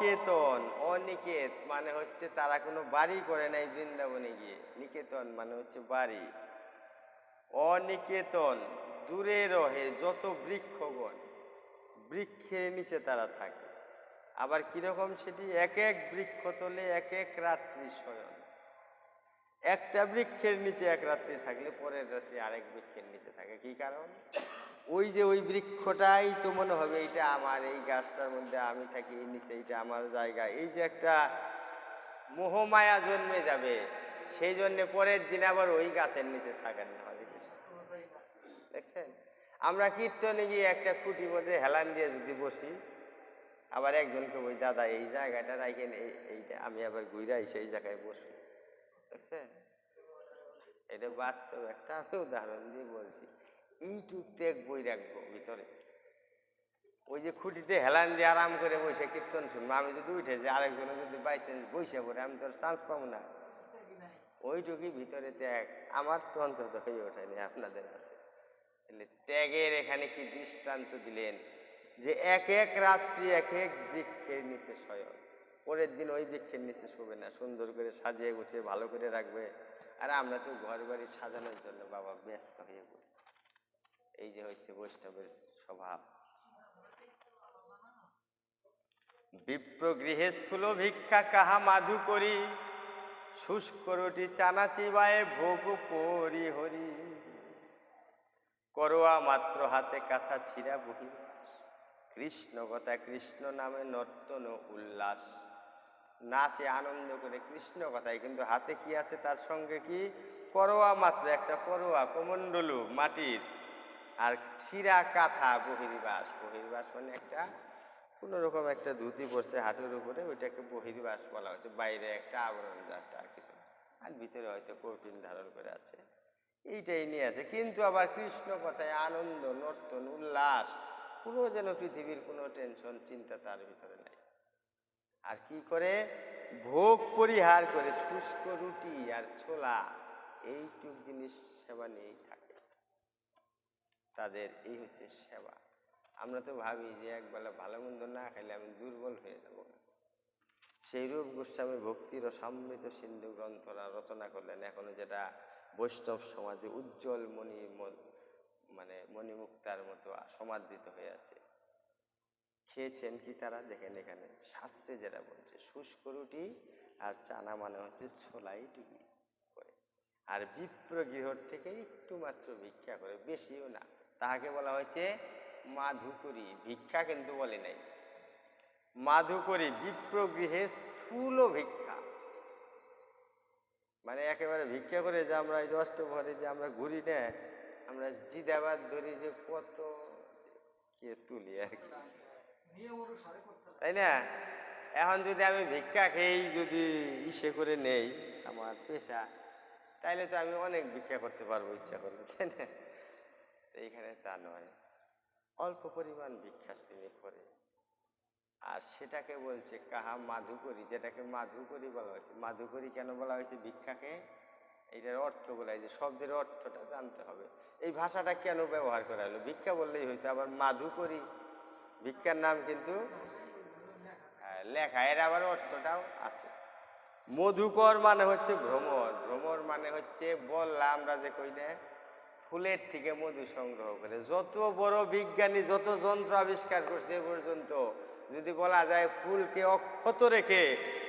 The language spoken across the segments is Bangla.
অনিকেতন অনিকেত মানে হচ্ছে তারা কোনো বাড়ি করে নাই বৃন্দাবনে গিয়ে। নিকেতন মানে হচ্ছে বাড়ি। অনিকেতন, দূরে রহে যত বৃক্ষগণ, বৃক্ষের নিচে তারা থাকে। আবার কীরকম সেটি? এক এক বৃক্ষ তোলে এক এক রাত্রি শয়ন। একটা বৃক্ষের নিচে এক রাত্রি থাকলে পরের রাত্রি আরেক বৃক্ষের নিচে থাকে। কি কারণ? ওই যে ওই বৃক্ষটাই তো মনে হবে, এইটা আমার, এই গাছটার মধ্যে আমি থাকি নিচে, এইটা আমার জায়গা। এই যে একটা মোহমায়া জন্মে যাবে, সেই জন্যে পরের দিন আবার ওই গাছের নিচে থাকেন না, হরে কৃষ্ণ। দেখছেন? আমরা কীর্তনে গিয়ে একটা খুঁটির মধ্যে হেলান দিয়ে যদি বসি, আবার একজনকে ওই দাদা, এই জায়গাটা রাখেন এই, এইটা, আমি আবার ঘুরাই সেই জায়গায় বসি। দেখছেন? এটা বাস্তব একটা আমি উদাহরণ দিয়ে বলছি। এইটুক ত্যাগ বই রাখব ভিতরে। ওই যে খুঁটিতে হেলান দিয়ে আরাম করে বসে কীর্তন শুনব। আমি যদি উঠে যে আরেকজনে যদি বাই চান্স বসে পড়ে, আমি তো চান্স পাবো না। ওইটুকুই ভিতরে ত্যাগ। আমার তো অন্তত হয়ে ওঠেনি, আপনাদের আছে তাহলে ত্যাগের এখানে কি দৃষ্টান্ত দিলেন? যে এক এক রাত্রি, এক এক বৃক্ষের নিচে শয়ন। পরের দিন ওই বৃক্ষের নিচে শোবে না। সুন্দর করে সাজিয়ে গুছিয়ে ভালো করে রাখবে। আর আমরা তো ঘর বাড়ি সাজানোর জন্য বাবা ব্যস্ত হয়ে পড়ি। এই যে হচ্ছে বৈষ্ণবের স্বভাব। বিপ্র গৃহে স্থূল ভিক্ষা কাহা মাধু করি, শুষ্ক রুটি চানা চিবায়ে ভোগ পরি হরি। করোয়া মাত্র হাতে কাথা ছিঁড়া বহি, কৃষ্ণ কথা কৃষ্ণ নামে নর্তন উল্লাস। নাচে আনন্দ করে কৃষ্ণ কথায় কিন্তু হাতে কি আছে তার সঙ্গে কি? করোয়া মাত্র একটা করোয়া কমণ্ডলু, মাটির। আর ছিঁড়া কাঁথা, বহির্বাস। বহির্বাস মানে একটা কোনো রকম একটা ধুতি পড়ছে হাঁটুর উপরে, ওইটাকে বহির্বাস বলা হয়েছে। বাইরে একটা আবরণ জাস্ট আর কিছু আর ভিতরে হয়তো কৌপিন ধারণ করে আছে। এইটাই নিয়ে আছে। কিন্তু আবার কৃষ্ণ কথায় আনন্দ, নর্তন, উল্লাস, কোনো যেন পৃথিবীর কোনো টেনশন চিন্তা তার ভিতরে নাই। আর কি করে? ভোগ পরিহার করে শুষ্ক রুটি আর ছোলা। এইটুক জিনিস সেবা নিয়েই তাদের এই হচ্ছে সেবা। আমরা তো ভাবি যে একবেলা ভালো মন্দ না খাইলে আমি দুর্বল হয়ে যাব। সেই রূপ গোস্বামী ভক্তির সমৃদ্ধ সিন্ধু গ্রন্থরা রচনা করলেন। এখনও যেটা বৈষ্ণব সমাজে উজ্জ্বল মণি মানে মণিমুক্তার মতো সমাদৃত হয়ে আছে। খেয়েছেন কি তারা? দেখেন এখানে শাস্ত্রে যেটা বলছে, শুষ্ক রুটি আর চানা মানে হচ্ছে ছোলাই টুকি করে। আর বিপ্র গৃহর থেকে একটু মাত্র ভিক্ষা করে, বেশিও না। তাহাকে বলা হয়েছে মাধুকরী, ভিক্ষা কিন্তু বলে নাই। মাধুকরী বিপ্র গৃহে স্থূল ভিক্ষা। মানে একেবারে ভিক্ষা করে যে আমরা এই অষ্টভরে যে আমরা ঘুরি না, আমরা জিদাবাদ ধরি যে কত কে তুলি আর কি। তাই না? এখন যদি আমি ভিক্ষা খেয়েই যদি ইসে করে নেই আমার পেশা, তাইলে তো আমি অনেক ভিক্ষা করতে পারব ইচ্ছা করলে, তাই না? এইখানে তা নয়। অল্প পরিমাণ ভিক্ষা তিনি করে। আর সেটাকে বলছে কাহা মাধুকরী যেটাকে মাধুকরী বলা হয়েছে। মাধুকরী কেন বলা হয়েছে ভিক্ষাকে? এটার অর্থ বলা যে শব্দের অর্থটা জানতে হবে। এই ভাষাটা কেন ব্যবহার করা হলো? ভিক্ষা বললেই হয়তো আবার মাধুকরী। ভিক্ষার নাম কিন্তু হ্যাঁ, লেখা। এর আবার অর্থটাও আছে। মধুকর মানে হচ্ছে ভ্রমর। ভ্রমর মানে হচ্ছে বললাম আমরা যে কই না ফুলের থেকে মধু সংগ্রহ করে। যত বড় বিজ্ঞানী, যত যন্ত্র আবিষ্কার করছে এ পর্যন্ত, যদি বলা যায় ফুলকে অক্ষত রেখে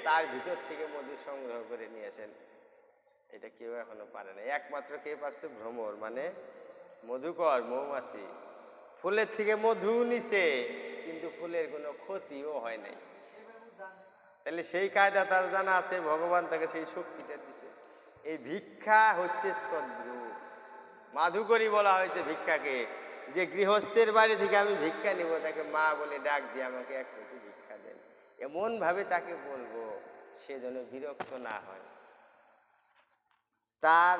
তার ভিতর থেকে মধু সংগ্রহ করে নিয়ে আসেন, এটা কেউ এখনও পারে না। একমাত্র কে পারছে? ভ্রমর। মানে মধুকর মৌমাছি। ফুলের থেকে মধু নিছে, কিন্তু ফুলের কোনো ক্ষতিও হয় নাই। তাহলে সেই কায়দা তার জানা আছে, ভগবান তাকে সেই শক্তিটা দিছে। এই ভিক্ষা হচ্ছে তদ্রুপ। মাধুকরী বলা হয়েছে ভিক্ষাকে। যে গৃহস্থের বাড়ি থেকে আমি ভিক্ষা নিব, তাকে মা বলে ডাক দিয়ে আমাকে এক কোটি ভিক্ষা দেন। এমনভাবে তাকে বলব, সে যেন বিরক্ত না হয়। তার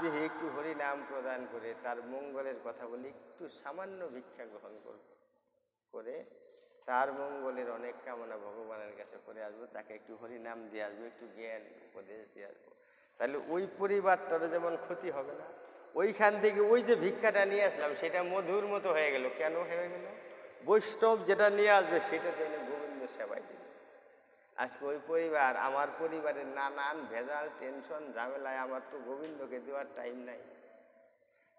যে একটু হরিনাম প্রদান করে, তার মঙ্গলের কথা বলে একটু সামান্য ভিক্ষা গ্রহণ করব করে তার মঙ্গলের অনেক কামনা ভগবানের কাছে করে আসব, তাকে একটু হরিনাম দিয়ে আসব, একটু জ্ঞান উপদেশ দিয়ে আসব। তাহলে ওই পরিবারটারও যেমন ক্ষতি হবে না ওইখান থেকে ওই যে ভিক্ষাটা নিয়ে আসলাম, সেটা মধুর মতো হয়ে গেল। কেন হয়ে গেল? বৈষ্ণব যেটা নিয়ে আসবে, সেটা তো এনে গোবিন্দ সেবায় দিবে আজকে ওই পরিবার, আমার পরিবারের নানান ভেজাল, টেনশন, ঝামেলায় আমার তো গোবিন্দকে দেওয়ার টাইম নাই।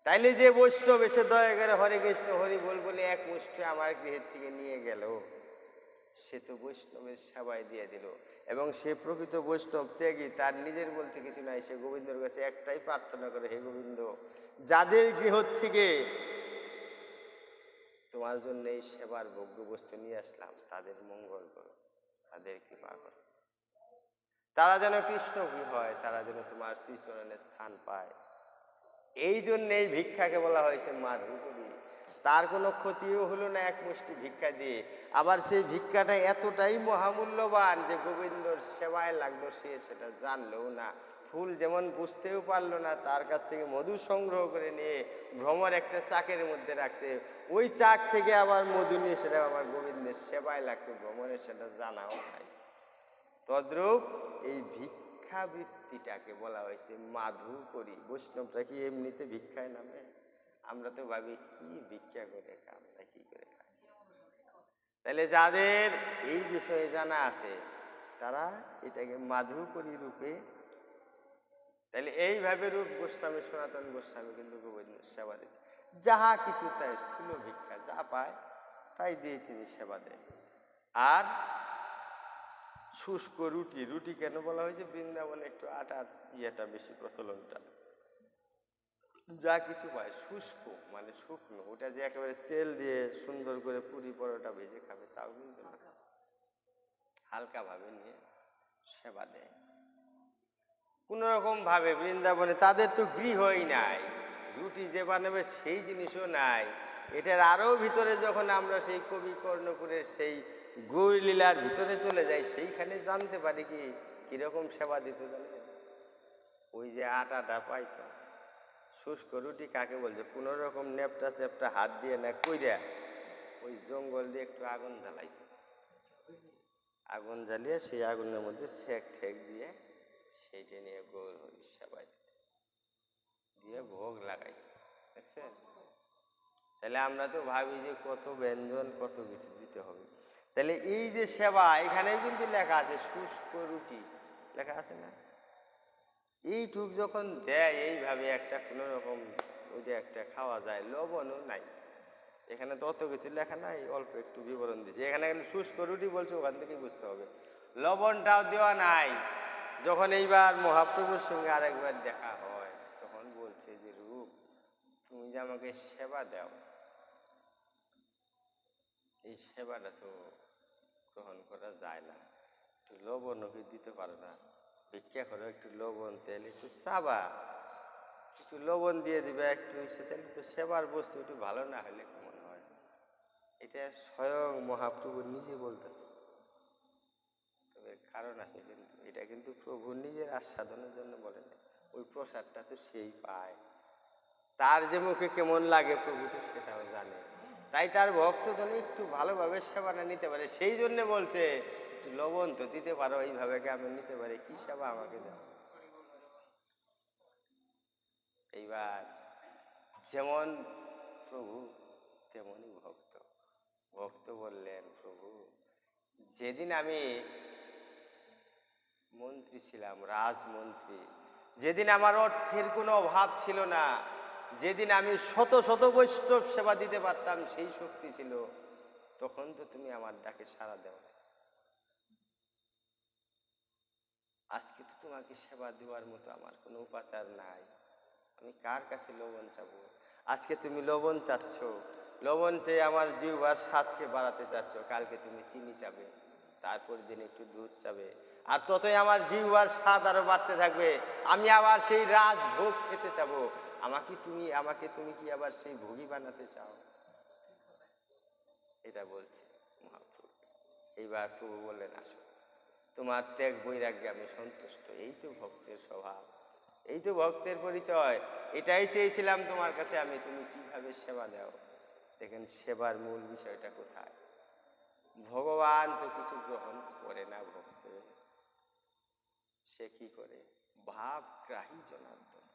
তাইলে যে বৈষ্ণব এসে দয়া করে হরে কৃষ্ণ, হরি বল বলে এক মুষ্টি আমার গৃহের থেকে নিয়ে গেল। সে তো বৈষ্ণবের সেবায় দিয়ে দিল। এবং সে প্রকৃত বৈষ্ণব ত্যাগী, তার নিজের বলতে কিছু নাই, সে গোবিন্দর কাছে একটাই প্রার্থনা করে, হে গোবিন্দ, যাদের গৃহ থেকে তোমার জন্য এই সেবার ভোগ্য বস্তু নিয়ে আসলাম, তাদের মঙ্গল করো, তাদের কৃপা করো। তারা যেন কৃষ্ণভী হয় তারা যেন তোমার শ্রীচরণে স্থান পায়। এই জন্য এই ভিক্ষাকে বলা হয়েছে মাধুকরী তার কোনো ক্ষতিও হলো না, এক মুষ্টি ভিক্ষা দিয়ে। আবার সেই ভিক্ষাটা এতটাই মহামূল্যবান যে গোবিন্দর সেবায় লাগল সে সেটা জানলেও না। ফুল যেমন বুঝতেও পারল না, তার কাছ থেকে মধু সংগ্রহ করে নিয়ে ভ্রমর একটা চাকের মধ্যে রাখছে। ওই চাক থেকে আবার মধু নিয়ে সেটা আবার গোবিন্দের সেবায় লাগছে ভ্রমণের সেটা জানাও নাই। তদ্রূপ এই ভিক্ষাবৃত্তিটাকে বলা হয়েছে মাধু করি বৈষ্ণবটা কি এমনিতে ভিক্ষায় নামে? আমরা তো ভাবি, কি ভিক্ষা করে আমরা কি করে খাই তাহলে যাদের এই বিষয়ে জানা আছে, তারা এটাকে মাধুকরী রূপে, তাহলে এইভাবে রূপ গোস্বামী, সনাতন গোস্বামী কিন্তু গোবিন্দ সেবা দিচ্ছে যাহা কিছু তাই স্থূল ভিক্ষা, যা পায়, তাই দিয়ে তিনি সেবা দেন। আর শুষ্ক রুটি রুটি কেন বলা হয়েছে? বৃন্দাবনে একটু আটার ইয়েটা বেশি প্রচলনটা। যা কিছু পায় শুষ্ক মানে শুকনো ওটা যে একেবারে তেল দিয়ে সুন্দর করে পুরি পরোটা ভেজে খাবে তাও কিন্তু না। হালকাভাবে নিয়ে সেবা দেয়। কোনো রকম ভাবে বৃন্দাবনে তাদের তো গৃহই নাই রুটি যে বানাবে সেই জিনিসও নাই। এটার আরও ভিতরে যখন আমরা সেই কবি কর্ণপুরের সেই গৌরলীলার ভিতরে চলে যাই সেইখানে জানতে পারি কি কীরকম সেবা দিত জানেন? ওই যে আটাটা পাইতো। শুষ্ক রুটি কাকে বলছে? কোনো রকম নেপটা চেপটা হাত দিয়ে না কইরা ওই জঙ্গল দিয়ে একটু আগুন জ্বালাইতো। আগুন জ্বালিয়ে সেই আগুনের মধ্যে সেক ঠেক দিয়ে সেইটা নিয়ে গোল সেবাই দিত দিয়ে ভোগ লাগাইত, দেখছেন? তাহলে আমরা তো ভাবি যে কত ব্যঞ্জন, কত কিছু দিতে হবে। তাহলে এই যে সেবা এখানে কিন্তু লেখা আছে শুষ্ক রুটি। লেখা আছে না? এইটুক যখন দেয়, এইভাবে একটা কোনো রকম ওইটা একটা খাওয়া যায়, লবণও নাই। এখানে তো অত কিছু লেখা নাই, অল্প একটু বিবরণ দিচ্ছে এখানে খালি শুষ্ক রুটি বলছে, ওখান থেকেই বুঝতে হবে। লবণটাও দেওয়া নাই। যখন এইবার মহাপ্রভুর সঙ্গে আরেকবার দেখা হয়, তখন বলছে যে, রূপ, তুমি যে আমাকে সেবা দাও। এই সেবাটা তো গ্রহণ করা যায় না। একটু লবণও দিতে পারো না? ভিক্ষা করো, একটু লবণ তেল, একটু চাবা একটু লবণ দিয়ে দিবে, একটু ইসে তাহলে তো সেবার বস্তু, একটু ভালো না হলে কেমন হয়? এটা স্বয়ং মহাপ্রভু নিজে বলতেছে। তবে কারণ আছে কিন্তু, এটা কিন্তু প্রভু নিজের আস্বাদনের জন্য বলে না ওই প্রসাদটা তো সেই পায়। তার যে মুখে কেমন লাগে প্রভু তো সেটাও জানে। তাই তার ভক্ত যেন একটু ভালোভাবে সেবাটা নিতে পারে। সেই জন্য বলছে লবণ তো দিতে পারো এইভাবে আমি নিতে পারি? কি সেবা আমাকে দাও এইবার যেমন প্রভু তেমনই ভক্ত। ভক্ত বললেন, প্রভু, যেদিন আমি মন্ত্রী ছিলাম, রাজমন্ত্রী, যেদিন আমার অর্থের কোনো অভাব ছিল না, যেদিন আমি শত শত বৈষ্ণব সেবা দিতে পারতাম, সেই শক্তি ছিল, তখন তো তুমি আমার ডাকে সাড়া দাও আজকে তো তোমাকে সেবা দেওয়ার মতো আমার কোনো উপাচার নাই। আমি কার কাছে লবণ চাবো? আজকে তুমি লবণ চাচ্ছ। লবণ চেয়ে আমার জিহ্বার স্বাদকে বাড়াতে চাচ্ছ। কালকে তুমি চিনি চাবে, তারপর দিন একটু দুধ চাবে। আর ততই আমার জিহ্বার স্বাদ আরও বাড়তে থাকবে। আমি আবার সেই রাজভোগ খেতে চাবো। আমাকে তুমি আমাকে তুমি কি আবার সেই ভোগী বানাতে চাও? এটা বলছে মহাপ্রভু। এইবার প্রভু বললেন, আসো। তোমার ত্যাগ বৈরাগ্যে আমি সন্তুষ্ট। এই তো ভক্তের স্বভাব। এই তো ভক্তের পরিচয়। এটাই চেয়েছিলাম তোমার কাছে আমি। তুমি কীভাবে সেবা দাও? দেখেন, সেবার মূল বিষয়টা কোথায়? ভগবান তো কিছু গ্রহণ করে না ভক্তের সে কি করে? ভাবগ্রাহী জনার্দন।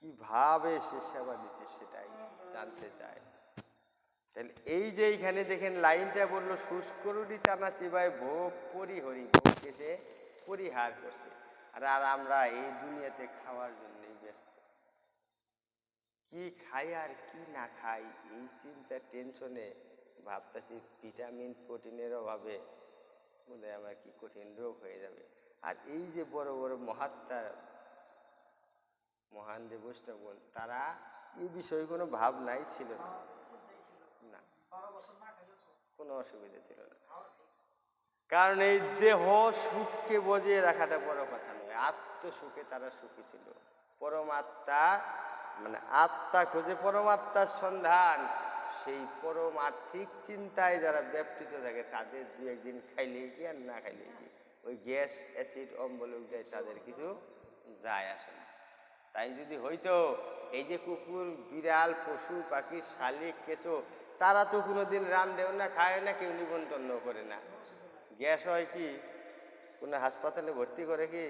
কীভাবে সে সেবা দিচ্ছে সেটাই জানতে চায়। তাহলে এই যে এইখানে দেখেন লাইনটা বলল শুষ্করুটি চানা চিবায় ভোগ পরিহরি ভোগকে সে পরিহার করছে। আর আর আমরা এই দুনিয়াতে খাওয়ার জন্যই ব্যস্ত। কি খাই আর কি না খাই, এই চিন্তা, টেনশনে ভাবতেছি ভিটামিন, প্রোটিনের অভাবে বলে আমার কি কঠিন রোগ হয়ে যাবে। আর এই যে বড় বড় মহাত্মা, মহান যে বৈষ্ণবগণ তারা এই বিষয়ে কোনো ভাব নাই ছিল না। কোনো অসুবিধা ছিল না। কারণ এই দেহ সুখকে বজিয়ে রাখাটা বড় কথা নয়। আত্মসুখে তারা সুখী ছিল। পরমাত্মা মানে আত্মা খুঁজে পরমাত্মার সন্ধান। সেই পরমার্থিক চিন্তায় যারা ব্যাপৃত থাকে, তাদের দু একদিন খাইলে কি আর না খাইলে কি? ওই গ্যাস, অ্যাসিড অম্বলক দেয় তাদের কিছু যায় আসে না। তাই যদি হইতো, এই যে কুকুর, বিড়াল, পশু, পাখি, শালিক, কেঁচো তারা তো কোনো কোনোদিন রান্ধেও না, খায় না, কেউ নিবন্ধন করে না। গ্যাস হয় কি, কোনো হাসপাতালে ভর্তি করে কি,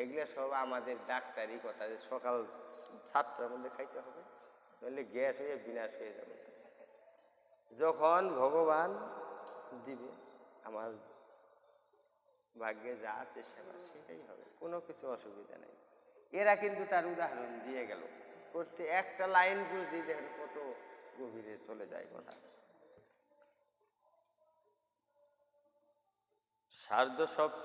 এগুলো সব আমাদের ডাক্তারি কথা যে সকাল সাতটার মধ্যে খাইতে হবে, নইলে গ্যাস হয়ে বিনাশ হয়ে যাবে। যখন ভগবান দিবে, আমার ভাগ্যে যা আছে সেবা, সেটাই হবে, কোনো কিছু অসুবিধা নেই। এরা কিন্তু তার উদাহরণ দিয়ে গেল। প্রত্যেক একটা লাইন বুঝতেই দেখেন কত গভীরে চলে যায় কথা। সার্ধ সপ্ত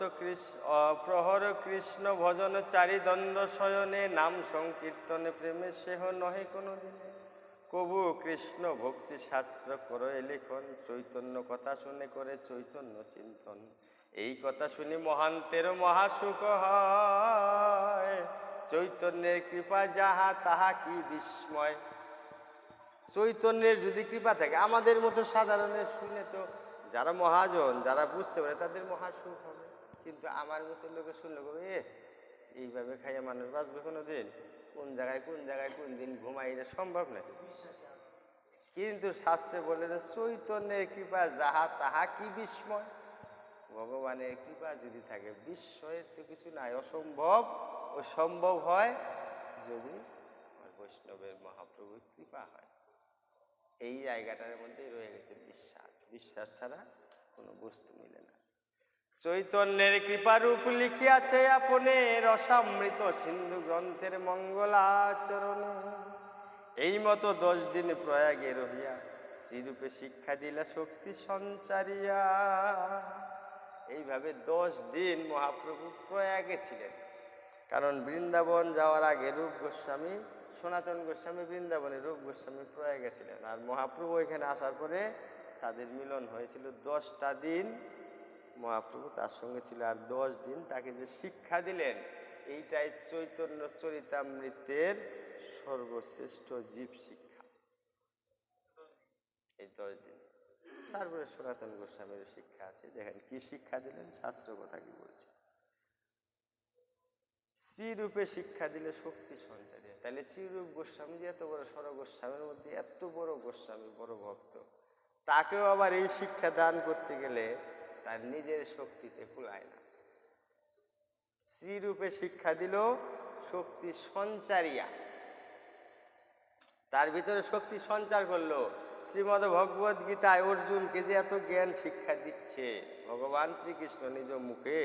প্রহর কৃষ্ণ ভজন চারি দণ্ড শয়নে, নাম সংকীর্তনে প্রেমে সেহ নহে কোনো দিনে কবু কৃষ্ণ ভক্তি শাস্ত্র করো লিখন, চৈতন্য কথা শুনে করে চৈতন্য চিন্তন। এই কথা শুনি মহান্তের মহাসুখ হয়। চৈতন্যের কৃপা যাহা, তাহা কি বিস্ময়? চৈতন্যের যদি কৃপা থাকে, আমাদের মতো সাধারণের শুনে তো যারা মহাজন, যারা বুঝতে পারে, তাদের মহাসুখ হবে। কিন্তু আমার মতো লোকে শুনলে এ, এইভাবে খাইয়া মানুষ বাঁচবে কোনো দিন কোন জায়গায় কোন জায়গায় কোন দিন ঘুমাই এটা সম্ভব নাকি? কিন্তু শাস্ত্রে বলেন চৈতন্যের কৃপা যাহা তাহা কি বিস্ময়? ভগবানের কৃপা যদি থাকে, বিস্ময়ের তো কিছু নাই, অসম্ভব। ও সম্ভব হয় যদি বৈষ্ণবের মহাপ্রভুর কৃপা হয়। এই জায়গাটার মধ্যেই রয়ে গেছে বিশ্বাস। বিশ্বাস ছাড়া কোনো বস্তু মিলে না। চৈতন্যের কৃপারূপ লিখিয়াছে আপনে রসামৃত সিন্ধু গ্রন্থের মঙ্গলাচরণে। এই মতো দশ দিন প্রয়াগে রহিয়া শ্রীরূপে শিক্ষা দিলা শক্তি সঞ্চারিয়া। এইভাবে দশ দিন মহাপ্রভু প্রয়াগে ছিলেন। কারণ বৃন্দাবন যাওয়ার আগে রূপ গোস্বামী সনাতন গোস্বামী বৃন্দাবনে রূপ গোস্বামী প্রয়াগে গেছিলেন। আর মহাপ্রভু এখানে আসার পরে তাদের মিলন হয়েছিল দশটা দিন। মহাপ্রভু তার সঙ্গে ছিল আর দশ দিন তাকে যে শিক্ষা দিলেন, এইটাই চৈতন্য চরিতামৃতের সর্বশ্রেষ্ঠ জীব শিক্ষা। এই দশ দিন। তারপরে সনাতন গোস্বামীর শিক্ষা আছে। দেখেন কি শিক্ষা দিলেন, শাস্ত্র কথা কি বলছে? শ্রীরূপে শিক্ষা দিলে শক্তি সঞ্চারী। তাহলে শ্রীরূপ গোস্বামী যে এত বড় সর গোস্বামীর মধ্যে এত বড় গোস্বামী, বড় ভক্ত। তাকেও আবার এই শিক্ষা দান করতে গেলে তার নিজের শক্তিতে কুলায় না। শ্রীরূপে শিক্ষা দিল শক্তি সঞ্চারিয়া। তার ভিতরে শক্তি সঞ্চার করল। শ্রীমদ ভগবদ গীতায় অর্জুনকে যে এত জ্ঞান শিক্ষা দিচ্ছে, ভগবান শ্রীকৃষ্ণ নিজ মুখে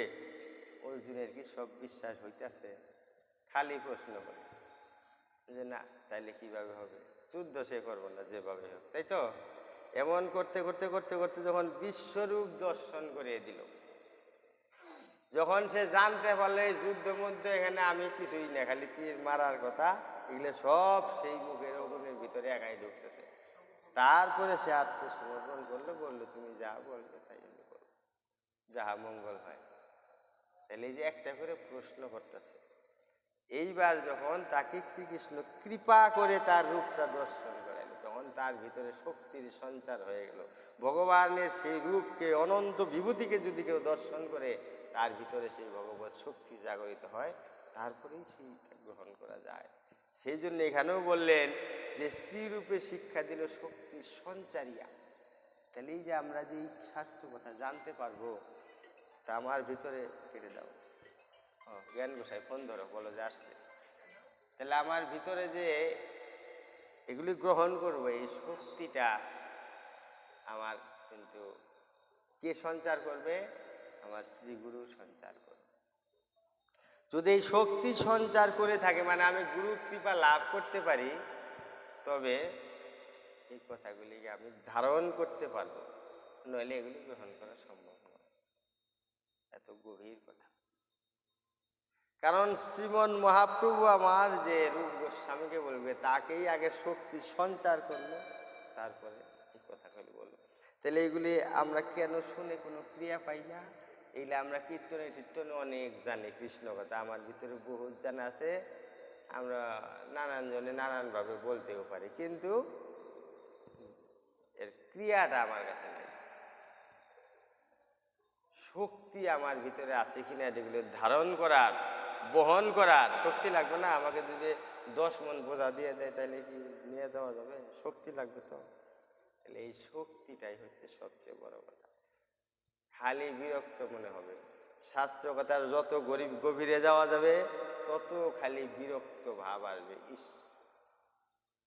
অর্জুনের কি সব বিশ্বাস হইতেছে? খালি প্রশ্ন করে। যে না, তাইলে কীভাবে হবে? যুদ্ধ সে করব না, যেভাবে হোক, তাই তো? এমন করতে করতে করতে করতে যখন বিশ্বরূপ দর্শন করিয়ে দিল, যখন সে জানতে পারলে যুদ্ধ মধ্যে এখানে আমি কিছুই না, খালি তীর মারার কথা, এগুলো সব সেই মুখের অগুনের ভিতরে একাই ঢুকতেছে। তারপরে সে আত্মসমর্পণ করল, বলল, তুমি যা বলবে, তাই করব। যাহা মঙ্গল হয়। তাহলে এই যে একটা করে প্রশ্ন করতেছে। এইবার যখন তাকে শ্রীকৃষ্ণ কৃপা করে তার রূপটা দর্শন করাইল তখন তার ভিতরে শক্তির সঞ্চার হয়ে গেল। ভগবানের সেই রূপকে, অনন্ত বিভূতিকে যদি কেউ দর্শন করে, তার ভিতরে সেই ভগবত শক্তি জাগরিত হয়, তারপরেই সেইটা গ্রহণ করা যায়। সেই জন্য এখানেও বললেন যে, শ্রীরূপে শিক্ষা দিল শক্তি সঞ্চারিয়া। তাহলে এই যে আমরা যে শাস্ত্র কথা জানতে পারব তা আমার ভিতরে কেটে দাও। ও, জ্ঞান গোসাই, ফোন ধরো, বলো যে আসছে। তাহলে আমার ভিতরে যে এগুলি গ্রহণ করব, এই শক্তিটা আমার কিন্তু কে সঞ্চার করবে? আমার শ্রীগুরু সঞ্চার করবে। যদি এই শক্তি সঞ্চার করে থাকে মানে আমি গুরু কৃপা লাভ করতে পারি, তবে এই কথাগুলিকে আমি ধারণ করতে পারব, নইলে এগুলি গ্রহণ করা সম্ভব এত গভীর কথা। কারণ শ্রীমন মহাপ্রভু আমার যে রূপ গোস্বামীকে বলবে, তাকেই আগে শক্তি সঞ্চার করল, তারপরে এই কথাগুলি বলব তাহলে এইগুলি আমরা কেন শুনে কোনো ক্রিয়া পাই না? এইগুলি আমরা কীর্তনে, টীর্তনে অনেক জানি, কৃষ্ণ কথা। আমার ভিতরে বহুত জানা আছে, আমরা নানান জনে নানানভাবে বলতেও পারি, কিন্তু এর ক্রিয়াটা আমার কাছে নাই। শক্তি আমার ভিতরে আছে কিনা এগুলো ধারণ করার, বহন করার শক্তি লাগবে না? আমাকে যদি দশ মন বোঝা দিয়ে দেয়, তাহলে কি নিয়ে যাওয়া যাবে? শক্তি লাগবে তো। তাহলে এই শক্তিটাই হচ্ছে সবচেয়ে বড় কথা। খালি বিরক্ত মনে হবে। শাস্ত্র কথার যত গরিব গভীরে যাওয়া যাবে, তত খালি বিরক্ত ভাব আসবে। ইস!